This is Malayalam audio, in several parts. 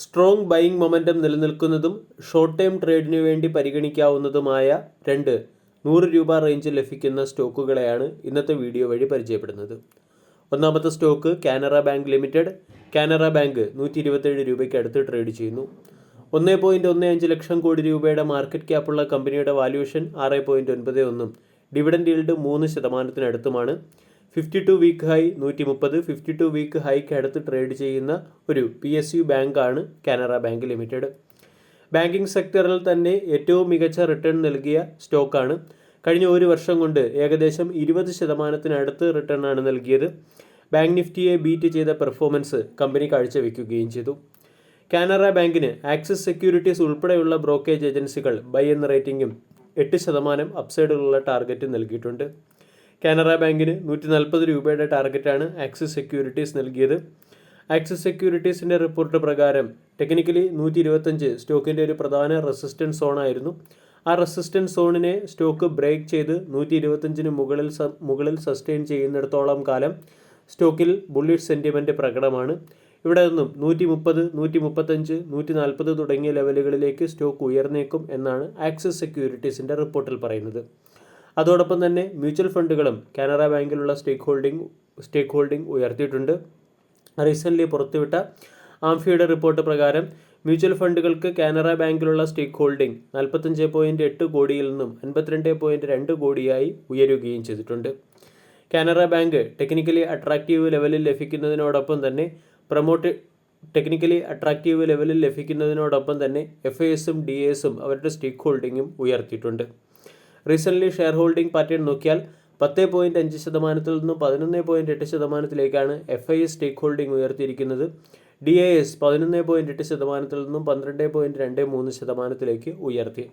സ്ട്രോങ് ബൈയിങ് മൊമെന്റം നിലനിൽക്കുന്നതും ഷോർട്ട് ടേം ട്രേഡിന് വേണ്ടി പരിഗണിക്കാവുന്നതുമായ രണ്ട് നൂറ് രൂപ റേഞ്ചിൽ ലഭിക്കുന്ന സ്റ്റോക്കുകളെയാണ് ഇന്നത്തെ വീഡിയോ വഴി പരിചയപ്പെടുന്നത്. ഒന്നാമത്തെ stock Canara bank limited. Canara bank നൂറ്റി ഇരുപത്തേഴ് രൂപയ്ക്ക് അടുത്ത് ട്രേഡ് ചെയ്യുന്നു. ഒന്ന് പോയിന്റ് ഒന്ന് അഞ്ച് ലക്ഷം കോടി രൂപയുടെ മാർക്കറ്റ് ക്യാപ്പുള്ള കമ്പനിയുടെ വാല്യൂഷൻ ആറ് പോയിന്റ് ഒൻപത് ഒന്നും ഡിവിഡൻഡ് ഈൽഡ് മൂന്ന് ശതമാനത്തിനടുത്തുമാണ്. ഫിഫ്റ്റി ടു വീക്ക് ഹൈ നൂറ്റി മുപ്പത് ഫിഫ്റ്റി ടു വീക്ക് ഹൈക്ക് അടുത്ത് ട്രേഡ് ചെയ്യുന്ന ഒരു പി എസ് യു ബാങ്കാണ് കാനറ ബാങ്ക് ലിമിറ്റഡ്. ബാങ്കിംഗ് സെക്ടറിൽ തന്നെ ഏറ്റവും മികച്ച റിട്ടേൺ നൽകിയ സ്റ്റോക്കാണ് കഴിഞ്ഞ ഒരു വർഷം കൊണ്ട് ഏകദേശം ഇരുപത് ശതമാനത്തിനടുത്ത് റിട്ടേൺ ആണ് നൽകിയത്. ബാങ്ക് നിഫ്റ്റിയെ ബീറ്റ് ചെയ്ത പെർഫോമൻസ് കമ്പനി കാഴ്ചവെക്കുകയും ചെയ്തു. കാനറ ബാങ്കിന് ആക്സിസ് സെക്യൂരിറ്റീസ് ഉൾപ്പെടെയുള്ള ബ്രോക്കേജ് ഏജൻസികൾ ബൈ എന്ന റേറ്റിംഗും എട്ട് ശതമാനം അപ്സൈഡിലുള്ള ടാർഗറ്റ് നൽകിയിട്ടുണ്ട്. കാനറ ബാങ്കിന് നൂറ്റി നാൽപ്പത് രൂപയുടെ ടാർഗറ്റാണ് ആക്സിസ് സെക്യൂരിറ്റീസ് നൽകിയത്. ആക്സിസ് സെക്യൂരിറ്റീസിന്റെ റിപ്പോർട്ട് പ്രകാരം ടെക്നിക്കലി നൂറ്റി ഇരുപത്തഞ്ച് സ്റ്റോക്കിന്റെ ഒരു പ്രധാന റെസിസ്റ്റൻസ് സോണായിരുന്നു. ആ റെസിസ്റ്റൻസ് സോണിനെ സ്റ്റോക്ക് ബ്രേക്ക് ചെയ്ത് നൂറ്റി ഇരുപത്തഞ്ചിന് മുകളിൽ മുകളിൽ സസ്റ്റെയിൻ ചെയ്യുന്നിടത്തോളം കാലം സ്റ്റോക്കിൽ ബുള്ളിഷ് സെന്റിമെന്റ് പ്രകടമാണ്. ഇവിടെ നിന്നും നൂറ്റി മുപ്പത് നൂറ്റി മുപ്പത്തഞ്ച് നൂറ്റി നാൽപ്പത് തുടങ്ങിയ ലെവലുകളിലേക്ക് സ്റ്റോക്ക് ഉയർന്നേക്കും എന്നാണ് ആക്സിസ് സെക്യൂരിറ്റീസിന്റെ റിപ്പോർട്ടിൽ പറയുന്നത്. അതോടൊപ്പം തന്നെ മ്യൂച്വൽ ഫണ്ടുകളും കാനറ ബാങ്കിലുള്ള സ്റ്റേക്ക് ഹോൾഡിംഗ് സ്റ്റേക്ക് ഹോൾഡിംഗ് ഉയർത്തിയിട്ടുണ്ട്. റീസെന്റ്ലി പുറത്തുവിട്ട ആംഫിയുടെ റിപ്പോർട്ട് പ്രകാരം മ്യൂച്വൽ ഫണ്ടുകൾക്ക് കാനറ ബാങ്കിലുള്ള സ്റ്റേക്ക് ഹോൾഡിംഗ് നാൽപ്പത്തഞ്ച് പോയിന്റ് എട്ട് കോടിയിൽ നിന്നും അൻപത്തിരണ്ട് പോയിന്റ് രണ്ട് കോടിയായി ഉയരുകയും ചെയ്തിട്ടുണ്ട്. കാനറ ബാങ്ക് ടെക്നിക്കലി അട്രാക്റ്റീവ് ലെവലിൽ ലഭിക്കുന്നതിനോടൊപ്പം തന്നെ പ്രൊമോട്ട് ടെക്നിക്കലി അട്രാക്റ്റീവ് ലെവലിൽ ലഭിക്കുന്നതിനോടൊപ്പം തന്നെ എഫ് എസും ഡി എസും അവരുടെ സ്റ്റേക്ക് ഹോൾഡിങ്ങും ഉയർത്തിയിട്ടുണ്ട്. റീസെന്റ്ലി ഷെയർ ഹോൾഡിംഗ് പാറ്റേൺ നോക്കിയാൽ പത്ത് പോയിന്റ് അഞ്ച് ശതമാനത്തിൽ നിന്നും പതിനൊന്ന് പോയിന്റ് എട്ട് ശതമാനത്തിലേക്കാണ് F I S stake holding ഉയർത്തിയിരിക്കുന്നത്. D A S പതിനൊന്ന് പോയിന്റ് എട്ട് ശതമാനത്തിൽ നിന്നും പന്ത്രണ്ട് പോയിന്റ് രണ്ട് മൂന്ന് ശതമാനത്തിലേക്ക് ഉയർത്തി.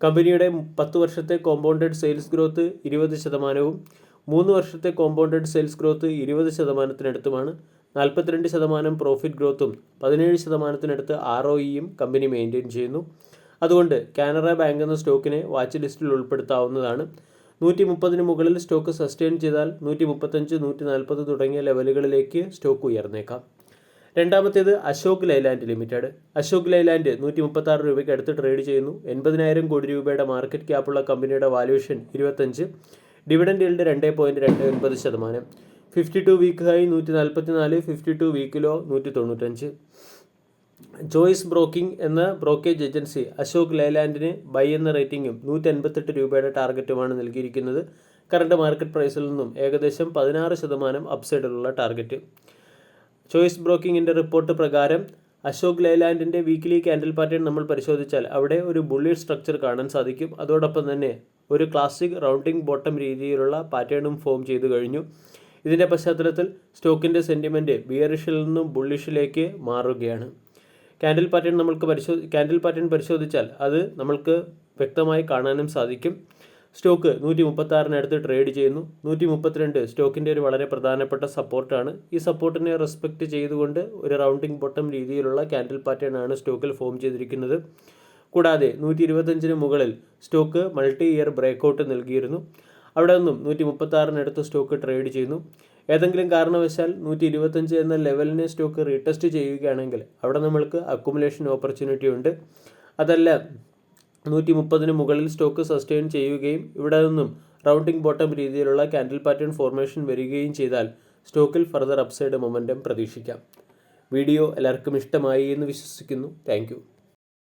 കമ്പനിയുടെ പത്ത് വർഷത്തെ കോമ്പൗണ്ടഡ് സെയിൽസ് ഗ്രോത്ത് ഇരുപത് ശതമാനവും മൂന്ന് വർഷത്തെ കോമ്പൗണ്ടഡ് സെയിൽസ് ഗ്രോത്ത് ഇരുപത് ശതമാനത്തിനടുത്തുമാണ്. നാൽപ്പത്തിരണ്ട് ശതമാനം പ്രോഫിറ്റ് ഗ്രോത്തും പതിനേഴ് ശതമാനത്തിനടുത്ത് ആർ ഒ ഇയും കമ്പനി മെയിന്റെയിൻ ചെയ്യുന്നു. അതുകൊണ്ട് കാനറ ബാങ്ക് എന്ന സ്റ്റോക്കിനെ വാച്ച് ലിസ്റ്റിൽ ഉൾപ്പെടുത്താവുന്നതാണ്. നൂറ്റി മുപ്പതിന് മുകളിൽ സ്റ്റോക്ക് സസ്റ്റെയിൻ ചെയ്താൽ നൂറ്റി മുപ്പത്തഞ്ച് നൂറ്റി നാൽപ്പത് തുടങ്ങിയ ലെവലുകളിലേക്ക് സ്റ്റോക്ക് ഉയർന്നേക്കാം. രണ്ടാമത്തേത് അശോക് ലൈലാൻഡ് ലിമിറ്റഡ്. അശോക് ലൈലാൻഡ് നൂറ്റി മുപ്പത്തി ആറ് രൂപയ്ക്ക് അടുത്ത് ട്രേഡ് ചെയ്യുന്നു. എൺപതിനായിരം കോടി രൂപയുടെ മാർക്കറ്റ് ക്യാപ്പുള്ള കമ്പനിയുടെ വാല്യൂഷൻ ഇരുപത്തഞ്ച്. ഡിവിഡൻഡ് ഈൽഡ് രണ്ട് പോയിന്റ് രണ്ട് ഒൻപത് ശതമാനം. ഫിഫ്റ്റി ടു വീക്ക് ഹൈ നൂറ്റി നാൽപ്പത്തി നാല് ഫിഫ്റ്റി ടു വീക്കിലോ നൂറ്റി തൊണ്ണൂറ്റഞ്ച് ചോയ്സ് ബ്രോക്കിംഗ് എന്ന ബ്രോക്കേജ് ഏജൻസി അശോക് ലേലാൻഡിന് ബൈ എന്ന റേറ്റിംഗും നൂറ്റി അൻപത്തെട്ട് രൂപയുടെ ടാർഗറ്റുമാണ് നൽകിയിരിക്കുന്നത്. കറണ്ട് മാർക്കറ്റ് പ്രൈസിൽ നിന്നും ഏകദേശം പതിനാറ് ശതമാനം അപ്സൈഡിലുള്ള ടാർഗറ്റ് ചോയ്സ് ബ്രോക്കിങ്ങിന്റെ റിപ്പോർട്ട് പ്രകാരം അശോക് ലേലാൻഡിന്റെ വീക്ക്ലി ക്യാൻഡിൽ പാറ്റേൺ നമ്മൾ പരിശോധിച്ചാൽ അവിടെ ഒരു ബുള്ളിഷ് സ്ട്രക്ചർ കാണാൻ സാധിക്കും. അതോടൊപ്പം തന്നെ ഒരു ക്ലാസിക് റൗണ്ടിംഗ് ബോട്ടം രീതിയിലുള്ള പാറ്റേണും ഫോം ചെയ്തു കഴിഞ്ഞു. ഇതിന്റെ പശ്ചാത്തലത്തിൽ സ്റ്റോക്കിന്റെ സെന്റിമെന്റ് ബിയറിഷിൽ നിന്നും ബുള്ളിഷിലേക്ക് മാറുകയാണ്. ക്യാൻഡിൽ പാറ്റേൺ നമ്മൾക്ക് പരിശോധി ക്യാൻഡിൽ പാറ്റേൺ പരിശോധിച്ചാൽ അത് നമ്മൾക്ക് വ്യക്തമായി കാണാനും സാധിക്കും. സ്റ്റോക്ക് നൂറ്റി മുപ്പത്താറിനടുത്ത് ട്രേഡ് ചെയ്യുന്നു. നൂറ്റി മുപ്പത്തിരണ്ട് സ്റ്റോക്കിന്റെ ഒരു വളരെ പ്രധാനപ്പെട്ട സപ്പോർട്ടാണ്. ഈ സപ്പോർട്ടിനെ റെസ്പെക്റ്റ് ചെയ്തുകൊണ്ട് ഒരു റൗണ്ടിങ് ബോട്ടം രീതിയിലുള്ള ക്യാൻഡിൽ പാറ്റേൺ ആണ് സ്റ്റോക്കിൽ ഫോം ചെയ്തിരിക്കുന്നത്. കൂടാതെ നൂറ്റി ഇരുപത്തഞ്ചിന് മുകളിൽ സ്റ്റോക്ക് മൾട്ടി ഇയർ ബ്രേക്കൗട്ട് നൽകിയിരുന്നു. അവിടെ നിന്നും നൂറ്റി മുപ്പത്താറിനടുത്ത് സ്റ്റോക്ക് ട്രേഡ് ചെയ്യുന്നു. ഏതെങ്കിലും കാരണവശാൽ നൂറ്റി ഇരുപത്തഞ്ച് എന്ന ലെവലിനെ സ്റ്റോക്ക് റീടെസ്റ്റ് ചെയ്യുകയാണെങ്കിൽ അവിടെ നമ്മൾക്ക് അക്കുമുലേഷൻ ഓപ്പർച്യൂണിറ്റി ഉണ്ട്. അതല്ല നൂറ്റി മുപ്പതിന് മുകളിൽ സ്റ്റോക്ക് സസ്റ്റെയിൻ ചെയ്യുകയും ഇവിടെ നിന്നും റൗണ്ടിംഗ് ബോട്ടം രീതിയിലുള്ള കാൻഡിൽ പാറ്റേൺ ഫോർമേഷൻ വരികയും ചെയ്താൽ സ്റ്റോക്കിൽ ഫർദർ അപ്സൈഡ് മൊമെന്റം പ്രതീക്ഷിക്കാം. വീഡിയോ എല്ലാവർക്കും ഇഷ്ടമായി എന്ന് വിശ്വസിക്കുന്നു. താങ്ക്